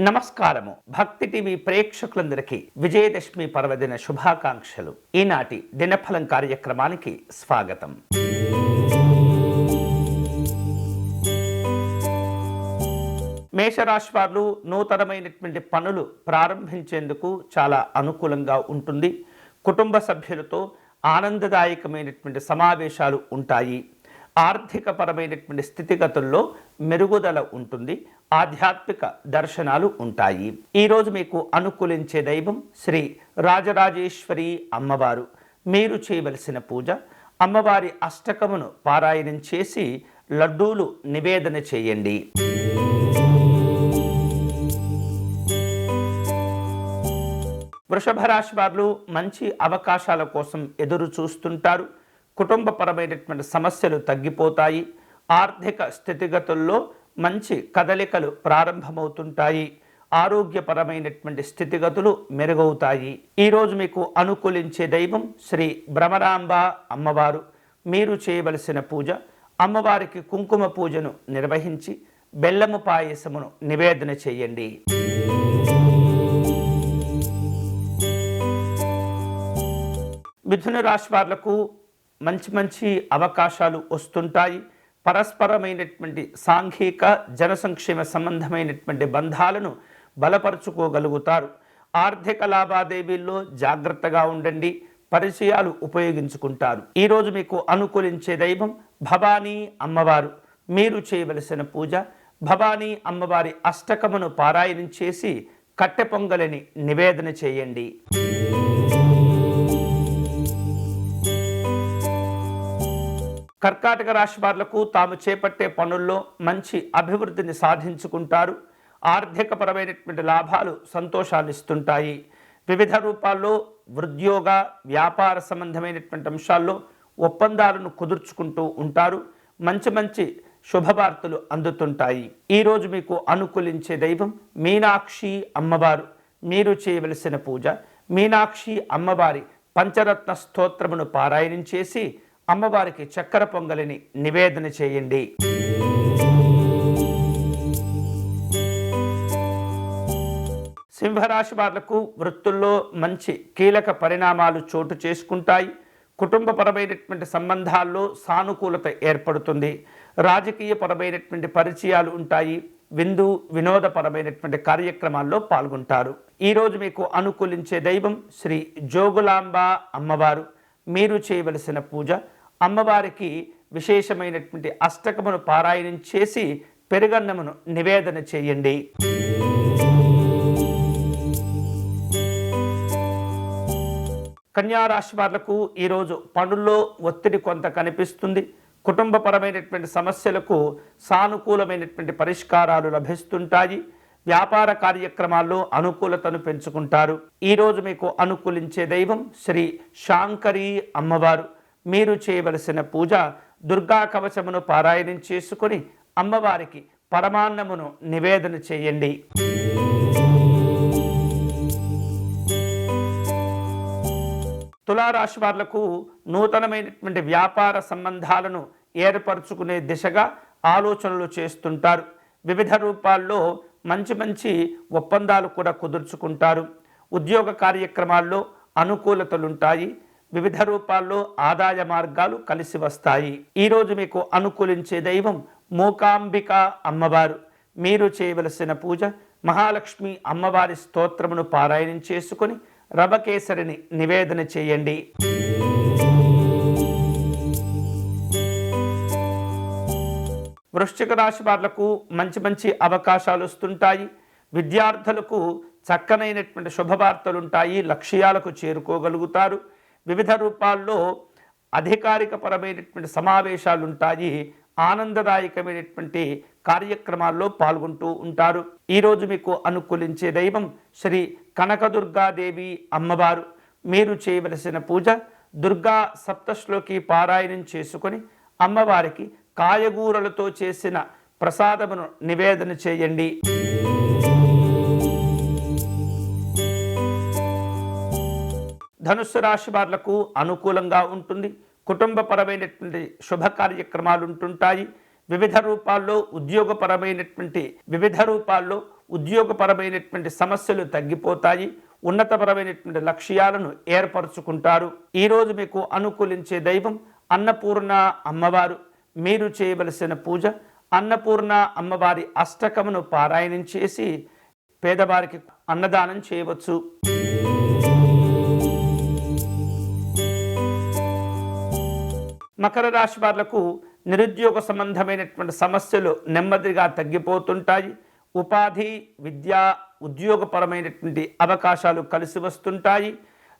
నమస్కారము. భక్తి టీవీ ప్రేక్షకులందరికీ విజయదశమి పర్వదిన శుభాకాంక్షలు. ఈనాటి దినఫలం కార్యక్రమానికి స్వాగతం. మేషరాశి వారు నూతనమైనటువంటి పనులు ప్రారంభించేందుకు చాలా అనుకూలంగా ఉంటుంది. కుటుంబ సభ్యులతో ఆనందదాయకమైనటువంటి సమావేశాలు ఉంటాయి. ఆర్థికపరమైనటువంటి స్థితిగతుల్లో మెరుగుదల ఉంటుంది ఆధ్యాత్మిక దర్శనాలు ఉంటాయి. ఈరోజు మీకు అనుకూలించే దైవం శ్రీ రాజరాజేశ్వరి అమ్మవారు. మీరు చేయవలసిన పూజ అమ్మవారి అష్టకమును పారాయణం చేసి లడ్డూలు నివేదన చేయండి. వృషభ రాశి వారు మంచి అవకాశాల కోసం ఎదురు చూస్తుంటారు కుటుంబపరమైనటువంటి సమస్యలు తగ్గిపోతాయి. ఆర్థిక స్థితిగతుల్లో మంచి కదలికలు ప్రారంభమవుతుంటాయి. ఆరోగ్యపరమైనటువంటి స్థితిగతులు మెరుగవుతాయి. ఈరోజు మీకు అనుకూలించే దైవం శ్రీ భ్రమరాంబ అమ్మవారు. మీరు చేయవలసిన పూజ అమ్మవారికి కుంకుమ పూజను నిర్వహించి బెల్లము పాయసమును నివేదన చేయండి. మిథున రాశి వాళ్ళకు మంచి మంచి అవకాశాలు వస్తుంటాయి. పరస్పరమైనటువంటి సాంఘిక జన సంక్షేమ సంబంధమైనటువంటి బంధాలను బలపరుచుకోగలుగుతారు. ఆర్థిక లావాదేవీల్లో జాగ్రత్తగా ఉండండి. పరిచయాలు ఉపయోగించుకుంటారు. ఈరోజు మీకు అనుకూలించే దైవం భవానీ అమ్మవారు. మీరు చేయవలసిన పూజ భవానీ అమ్మవారి అష్టకమును పారాయణం చేసి కట్టె పొంగలిని నివేదన చేయండి. కర్కాటక రాశి వాళ్ళకు తాము చేపట్టే పనుల్లో మంచి అభివృద్ధిని సాధించుకుంటారు. ఆర్థికపరమైనటువంటి లాభాలు సంతోషాన్ని ఇస్తుంటాయి వివిధ రూపాల్లో ఉద్యోగ వ్యాపార సంబంధమైనటువంటి అంశాల్లో ఒప్పందాలను కుదుర్చుకుంటూ ఉంటారు. మంచి మంచి శుభవార్తలు అందుతుంటాయి. ఈరోజు మీకు అనుకూలించే దైవం మీనాక్షి అమ్మవారు. మీరు చేయవలసిన పూజ మీనాక్షి అమ్మవారి పంచరత్న స్తోత్రమును పారాయణం చేసి అమ్మవారికి చక్కెర పొంగలిని నివేదన చేయండి. సింహరాశి వాళ్ళకు వృత్తుల్లో మంచి కీలక పరిణామాలు చోటు చేసుకుంటాయి. కుటుంబపరమైనటువంటి సంబంధాల్లో సానుకూలత ఏర్పడుతుంది. రాజకీయపరమైనటువంటి పరిచయాలు ఉంటాయి. విందు వినోదపరమైనటువంటి కార్యక్రమాల్లో పాల్గొంటారు. ఈరోజు మీకు అనుకూలించే దైవం శ్రీ జోగులాంబ అమ్మవారు. మీరు చేయవలసిన పూజ అమ్మవారికి విశేషమైనటువంటి అష్టకమును పారాయణం చేసి పెరుగన్నమును నివేదన చేయండి. కన్యారాశి వాళ్ళకు ఈరోజు పనుల్లో ఒత్తిడి కొంత కనిపిస్తుంది. కుటుంబపరమైనటువంటి సమస్యలకు సానుకూలమైనటువంటి పరిష్కారాలు లభిస్తుంటాయి. వ్యాపార కార్యక్రమాల్లో అనుకూలతను పెంచుకుంటారు. ఈరోజు మీకు అనుకూలించే దైవం శ్రీ శాంకరి అమ్మవారు. మీరు చేయవలసిన పూజ దుర్గా కవచమును పారాయణం చేసుకొని అమ్మవారికి పరమాన్నమును నివేదన చేయండి. తులారాశి వాళ్ళకు నూతనమైనటువంటి వ్యాపార సంబంధాలను ఏర్పరచుకునే దిశగా ఆలోచనలు చేస్తుంటారు. వివిధ రూపాల్లో మంచి మంచి ఒప్పందాలు కూడా కుదుర్చుకుంటారు. ఉద్యోగ కార్యక్రమాల్లో అనుకూలతలుంటాయి. వివిధ రూపాల్లో ఆదాయ మార్గాలు కలిసి వస్తాయి. ఈరోజు మీకు అనుకూలించే దైవం మూకాంబిక అమ్మవారు. మీరు చేయవలసిన పూజ మహాలక్ష్మి అమ్మవారి స్తోత్రమును పారాయణం చేసుకొని రవకేసరిని నివేదన చేయండి. వృశ్చిక రాశి వాళ్ళకు మంచి మంచి అవకాశాలు వస్తుంటాయి. విద్యార్థులకు చక్కనైనటువంటి శుభవార్తలుంటాయి. లక్ష్యాలకు చేరుకోగలుగుతారు. వివిధ రూపాల్లో అధికారికపరమైనటువంటి సమావేశాలు ఉంటాయి ఆనందదాయకమైనటువంటి కార్యక్రమాల్లో పాల్గొంటూ ఉంటారు. ఈరోజు మీకు అనుకూలించే దైవం శ్రీ కనకదుర్గాదేవి అమ్మవారు. మీరు చేయవలసిన పూజ దుర్గా సప్తశ్లోకి పారాయణం చేసుకొని అమ్మవారికి కాయగూరలతో చేసిన ప్రసాదమును నివేదన చేయండి. ధనుస్సు రాశి వాళ్ళకు అనుకూలంగా ఉంటుంది. కుటుంబపరమైనటువంటి శుభ కార్యక్రమాలు ఉంటుంటాయి వివిధ రూపాల్లో ఉద్యోగపరమైనటువంటి వివిధ రూపాల్లో ఉద్యోగపరమైనటువంటి సమస్యలు తగ్గిపోతాయి. ఉన్నతపరమైనటువంటి లక్ష్యాలను ఏర్పరచుకుంటారు. ఈరోజు మీకు అనుకూలించే దైవం అన్నపూర్ణ అమ్మవారు. మీరు చేయవలసిన పూజ అన్నపూర్ణ అమ్మవారి అష్టకమును పారాయణం చేసి పేదవారికి అన్నదానం చేయవచ్చు. మకర రాశి వాళ్ళకు నిరుద్యోగ సంబంధమైనటువంటి సమస్యలు నెమ్మదిగా తగ్గిపోతుంటాయి. ఉపాధి విద్య ఉద్యోగపరమైనటువంటి అవకాశాలు కలిసి వస్తుంటాయి.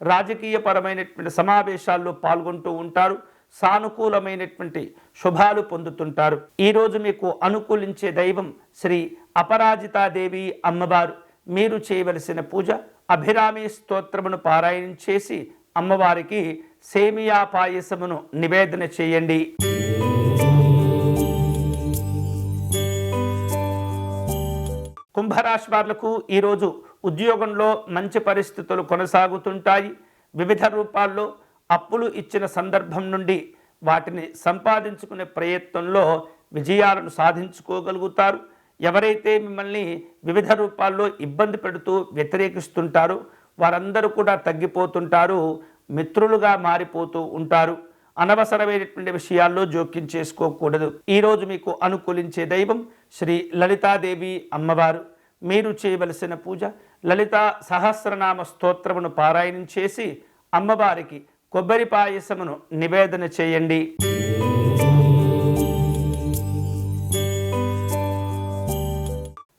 రాజకీయపరమైనటువంటి సమావేశాల్లో పాల్గొంటూ ఉంటారు. సానుకూలమైనటువంటి శుభాలు పొందుతుంటారు. ఈరోజు మీకు అనుకూలించే దైవం శ్రీ అపరాజితాదేవి అమ్మవారు. మీరు చేయవలసిన పూజ అభిరామి స్తోత్రమును పారాయణం చేసి అమ్మవారికి సేమియా పాయసమును నివేదన చేయండి. కుంభరాశి వాళ్ళకు ఈరోజు ఉద్యోగంలో మంచి పరిస్థితులు కొనసాగుతుంటాయి. వివిధ రూపాల్లో అప్పులు ఇచ్చిన సందర్భం నుండి వాటిని సంపాదించుకునే ప్రయత్నంలో విజయాలను సాధించుకోగలుగుతారు. ఎవరైతే మిమ్మల్ని వివిధ రూపాల్లో ఇబ్బంది పెడుతూ వ్యతిరేకిస్తుంటారో వారందరూ కూడా తగ్గిపోతుంటారు మిత్రులుగా మారిపోతూ ఉంటారు. అనవసరమైనటువంటి విషయాల్లో జోక్యం చేసుకోకూడదు. ఈరోజు మీకు అనుకూలించే దైవం శ్రీ లలితాదేవి అమ్మవారు. మీరు చేయవలసిన పూజ లలిత సహస్రనామ స్తోత్రమును పారాయణం చేసి అమ్మవారికి కొబ్బరి పాయసమును నివేదన చేయండి.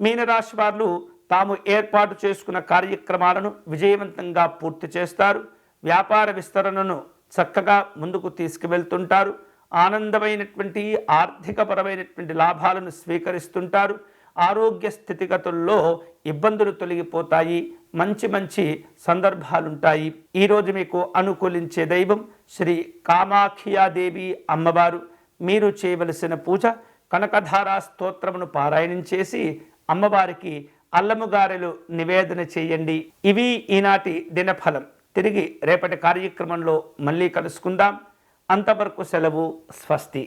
మీనరాశి వారు తాము ఏర్పాటు చేసుకున్న కార్యక్రమాలను విజయవంతంగా పూర్తి చేస్తారు. వ్యాపార విస్తరణను చక్కగా ముందుకు తీసుకువెళ్తుంటారు. ఆనందమైనటువంటి ఆర్థికపరమైనటువంటి లాభాలను స్వీకరిస్తుంటారు. ఆరోగ్య స్థితిగతుల్లో ఇబ్బందులు తొలగిపోతాయి. మంచి మంచి సందర్భాలుంటాయి. ఈరోజు మీకు అనుకూలించే దైవం శ్రీ కామాఖ్యాదేవి అమ్మవారు. మీరు చేయవలసిన పూజ కనకధారా స్తోత్రమును పారాయణం చేసి అమ్మవారికి అల్లముగారెలు నివేదన చేయండి. ఇవి ఈనాటి దినఫలం. తిరిగి రేపటి కార్యక్రమంలో మళ్ళీ కలుసుకుందాం. అంతవరకు సెలవు స్వస్తి.